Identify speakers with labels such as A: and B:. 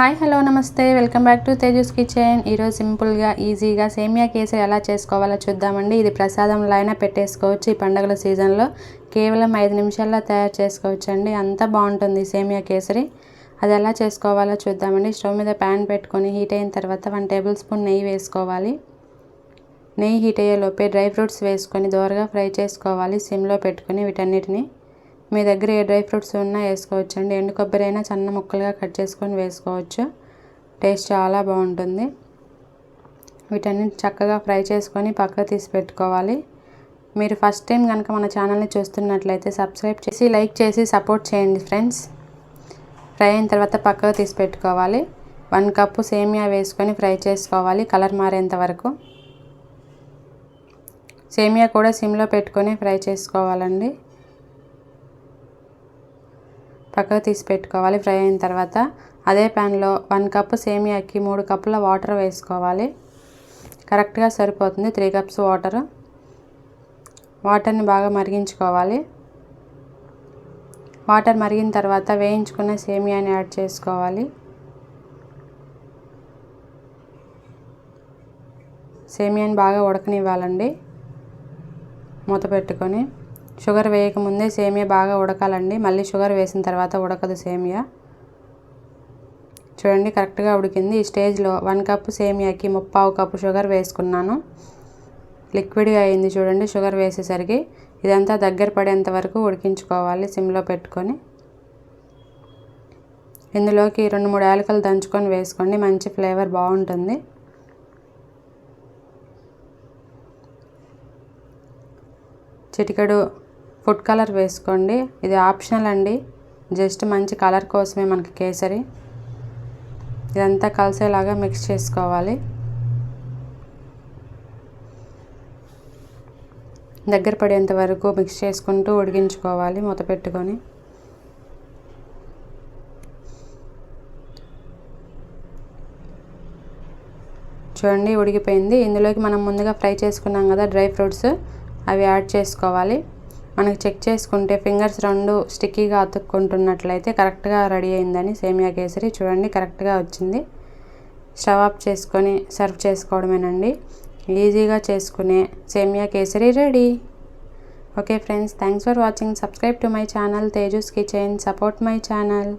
A: Hi hello నమస్తే. Welcome back to Tejas kitchen. ఈరోజు సింపుల్గా ఈజీగా సేమియా కేసరి ఎలా చేసుకోవాలో చూద్దామండి. ఇది ప్రసాదంలో అయినా పెట్టేసుకోవచ్చు ఈ పండుగల సీజన్లో. కేవలం ఐదు నిమిషాల్లో తయారు చేసుకోవచ్చు అండి అంత బాగుంటుంది సేమియా కేసరి. అది ఎలా చేసుకోవాలో చూద్దామండి. స్టవ్ మీద ప్యాన్ పెట్టుకొని హీట్ అయిన తర్వాత వన్ టేబుల్ స్పూన్ నెయ్యి వేసుకోవాలి. నెయ్యి హీట్ అయ్యేలోపే డ్రై ఫ్రూట్స్ వేసుకొని దోరగా ఫ్రై చేసుకోవాలి. సిమ్లో పెట్టుకొని వీటన్నిటిని మీ దగ్గర ఏ డ్రై ఫ్రూట్స్ ఉన్నా వేసుకోవచ్చు అండి ఎండు కొబ్బరి అయినా సన్న ముక్కలుగా కట్ చేసుకొని వేసుకోవచ్చు. టేస్ట్ చాలా బాగుంటుంది. వీటన్నిటి చక్కగా ఫ్రై చేసుకొని పక్కకు తీసి పెట్టుకోవాలి. మీరు ఫస్ట్ టైం కనుక మన ఛానల్ని చూస్తున్నట్లయితే సబ్స్క్రైబ్ చేసి లైక్ చేసి సపోర్ట్ చేయండి ఫ్రెండ్స్. ఫ్రై అయిన తర్వాత పక్కకు తీసి పెట్టుకోవాలి. వన్ కప్పు సేమియా వేసుకొని ఫ్రై చేసుకోవాలి కలర్ మారేంత వరకు. సేమియా కూడా సిమ్లో పెట్టుకొని ఫ్రై చేసుకోవాలండి. పక్కకు తీసి పెట్టుకోవాలి. ఫ్రై అయిన తర్వాత అదే ప్యాన్లో వన్ కప్పు సేమియాకి మూడు కప్పుల వాటర్ వేసుకోవాలి. కరెక్ట్గా సరిపోతుంది. Three cups water. వాటర్ని బాగా మరిగించుకోవాలి. వాటర్ మరిగిన తర్వాత వేయించుకున్న సేమియాని యాడ్ చేసుకోవాలి. సేమియాని బాగా ఉడకనివ్వాలండి. మూత పెట్టుకొని. షుగర్ వేయకముందే సేమియా బాగా ఉడకాలండి. మళ్ళీ షుగర్ వేసిన తర్వాత ఉడకదు సేమియా. చూడండి కరెక్ట్గా ఉడికింది. ఈ స్టేజ్లో వన్ కప్పు సేమియాకి ముప్పావు కప్పు షుగర్ వేసుకున్నాను. లిక్విడ్గా అయింది చూడండి షుగర్ వేసేసరికి. ఇదంతా దగ్గర పడేంత వరకు ఉడికించుకోవాలి సిమ్లో పెట్టుకొని. ఇందులోకి రెండు మూడు యాలకలు దంచుకొని వేసుకోండి. మంచి ఫ్లేవర్ బాగుంటుంది. చిటికెడు ఫుడ్ కలర్ వేసుకోండి. ఇది ఆప్షనల్ అండి. జస్ట్ మంచి కలర్ కోసమే మనకి కేసరి. ఇదంతా కలిసేలాగా మిక్స్ చేసుకోవాలి. దగ్గర పడేంత వరకు మిక్స్ చేసుకుంటూ ఉడికించుకోవాలి మూత పెట్టుకొని. చూడండి ఉడికిపోయింది. ఇందులోకి మనం ముందుగా ఫ్రై చేసుకున్నాం కదా డ్రై ఫ్రూట్స్ అవి యాడ్ చేసుకోవాలి. మనకి చెక్ చేసుకుంటే ఫింగర్స్ రెండు స్టిక్కీగా అతుక్కుంటున్నట్లయితే కరెక్ట్గా రెడీ అయిందని సేమియా కేసరి చూడండి కరెక్ట్గా వచ్చింది. స్టవ్ ఆఫ్ చేసుకొని సర్వ్ చేసుకోవడమేనండి. ఈజీగా చేసుకునే semiya kesari ready. Okay friends thanks for watching. Subscribe to my channel Tejas kitchen. Support my channel.